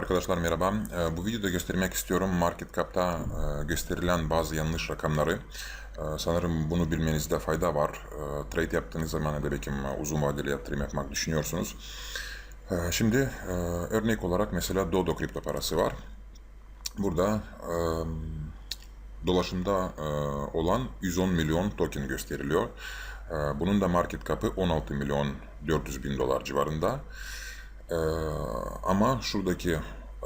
Arkadaşlar merhaba. Ee, Bu videoda göstermek istiyorum market cap'ta e, gösterilen bazı yanlış rakamları. Ee, Sanırım bunu bilmenizde fayda var. Ee, Trade yaptığınız zaman da belki uzun vadeli yatırım yapmak düşünüyorsunuz. Şimdi e, örnek olarak mesela Dodo kripto parası var. Burada e, dolaşımda e, olan 110 milyon token gösteriliyor. E, Bunun da market cap'ı 16 milyon 400 bin dolar civarında. Ee, ama şuradaki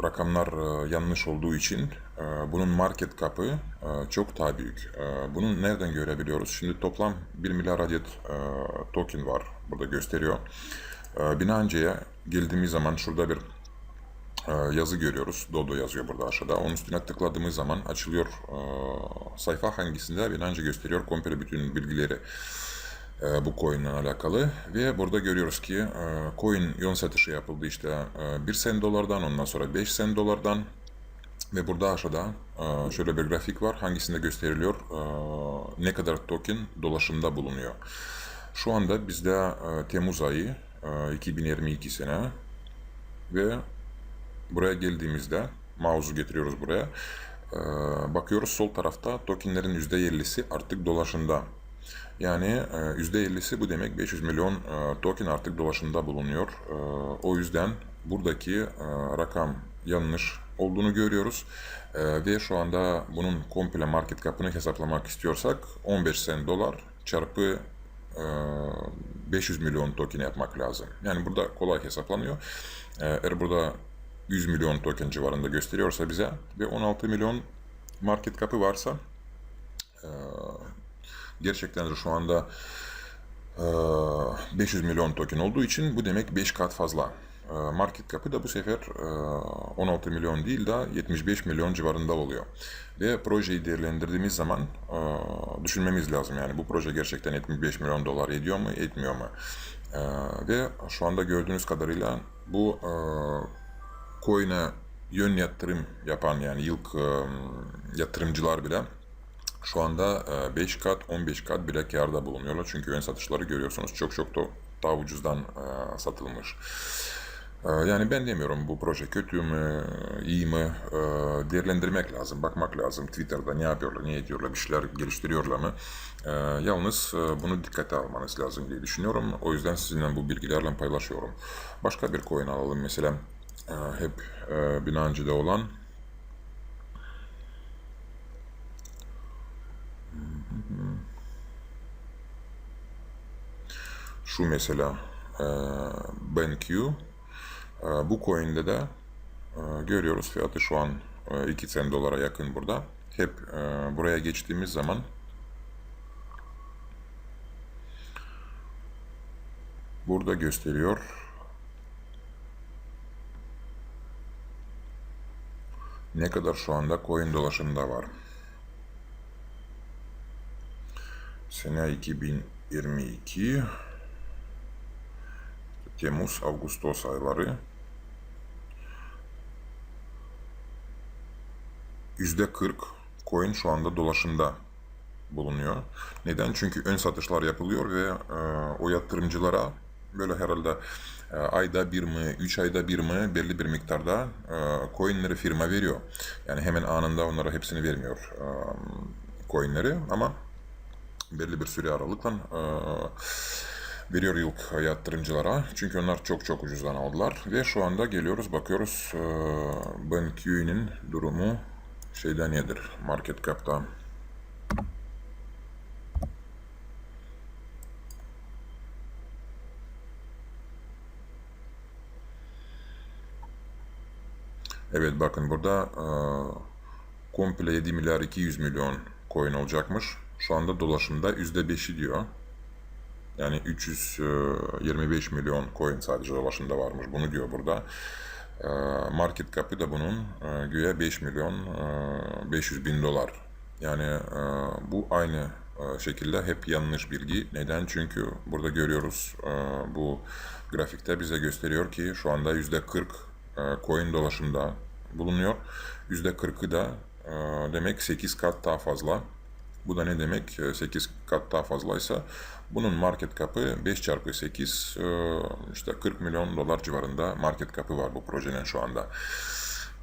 rakamlar e, yanlış olduğu için e, bunun market cap'ı e, çok daha büyük. E, bunu nereden görebiliyoruz? Şimdi toplam 1 milyar adet token var burada gösteriyor. E, Binance'ye geldiğimiz zaman şurada bir yazı görüyoruz. Dodo yazıyor burada aşağıda. Onun üstüne tıkladığımız zaman açılıyor sayfa hangisinde Binance gösteriyor komple bütün bilgileri bu coin ile alakalı ve burada görüyoruz ki e, coin yön satışı yapıldı işte e, 1 sen dolardan ondan sonra 5 sen dolardan ve burada aşağıda e, şöyle bir grafik var hangisinde gösteriliyor e, ne kadar token dolaşımda bulunuyor. Şu anda bizde e, Temmuz ayı e, 2022 sene ve buraya geldiğimizde mouse'u getiriyoruz buraya. E, bakıyoruz sol tarafta tokenlerin %50'si artık dolaşımda. Yani e, %50'si bu demek 500 milyon e, token artık dolaşımda bulunuyor. E, O yüzden buradaki e, rakam yanlış olduğunu görüyoruz. E, Ve şu anda bunun komple market cap'ını hesaplamak istiyorsak 15 sen dolar çarpı e, 500 milyon token yapmak lazım. Yani burada kolay hesaplanıyor. E, Eğer burada 100 milyon token civarında gösteriyorsa bize ve 16 milyon market cap'ı varsa gerçekten de şu anda e, 500 milyon token olduğu için bu demek 5 kat fazla. E, Market cap'ı da bu sefer e, 16 milyon değil de 75 milyon civarında oluyor. Ve projeyi değerlendirdiğimiz zaman e, düşünmemiz lazım yani bu proje gerçekten 75 milyon dolar ediyor mu etmiyor mu? E, Ve şu anda gördüğünüz kadarıyla bu e, coin'e yön yatırım yapan yani e, yatırımcılar bile şu anda e, 5 kat 15 kat bile kârda bulunuyorlar. Çünkü ön satışları görüyorsunuz çok çok da daha ucuzdan e, satılmış. E, Yani ben demiyorum bu proje kötü mü, iyi mi e, değerlendirmek lazım, bakmak lazım. Twitter'da ne yapıyorlar, ne ediyorlar, bir şeyler geliştiriyorlar mı? E, Yalnız e, bunu dikkate almanız lazım diye düşünüyorum. O yüzden sizinle bu bilgilerle paylaşıyorum. Başka bir coin alalım mesela e, hep e, Binance'de olan Şu mesela e, BenQ. E, bu coin'de de e, görüyoruz fiyatı şu an e, 2 sen dolara yakın burada. Hep e, buraya geçtiğimiz zaman burada gösteriyor. Ne kadar şu anda coin dolaşımda var. Sene 2022 Temmuz, Ağustos ayları yüzde 40 coin şu anda dolaşımda bulunuyor. Neden? Çünkü ön satışlar yapılıyor ve e, o yatırımcılara böyle herhalde e, ayda bir mi, üç ayda bir mi belli bir miktarda e, coinleri firma veriyor. Yani hemen anında onlara hepsini vermiyor e, coinleri ama belli bir süre aralıkla e, veriyor yıllık yatırımcılara. Çünkü onlar çok çok ucuzdan aldılar. Ve şu anda geliyoruz bakıyoruz e, BenQ'nin durumu şeyden nedir? Market cap'ta. Evet bakın burada e, komple 7 milyar 200 milyon coin olacakmış. Şu anda dolaşımda %5'i diyor. Yani 325 milyon coin sadece dolaşımda varmış. Bunu diyor burada. E, Market cap'ı da bunun e, güya 5 milyon e, 500 bin dolar. Yani e, bu aynı e, şekilde hep yanlış bilgi. Neden? Çünkü burada görüyoruz e, bu grafikte bize gösteriyor ki şu anda %40 e, coin dolaşımda bulunuyor. %40'ı da e, demek 8 kat daha fazla Bu da ne demek? E, 8 kat daha fazlaysa bunun market kapı 5 çarpı 8 e, işte 40 milyon dolar civarında market kapı var bu projenin şu anda.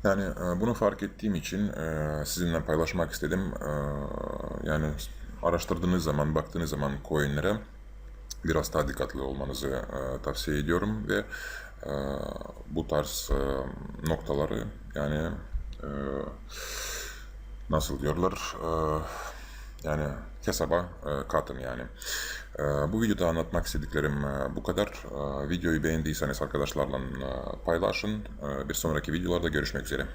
Yani e, bunu fark ettiğim için e, sizinle paylaşmak istedim. Yani araştırdığınız zaman, baktığınız zaman coinlere biraz daha dikkatli olmanızı tavsiye ediyorum ve bu tarz noktaları yani nasıl diyorlar yani hesaba e, katın yani. E, bu videoda anlatmak istediklerim e, bu kadar. Videoyu beğendiyseniz arkadaşlarla paylaşın. Bir sonraki videolarda görüşmek üzere.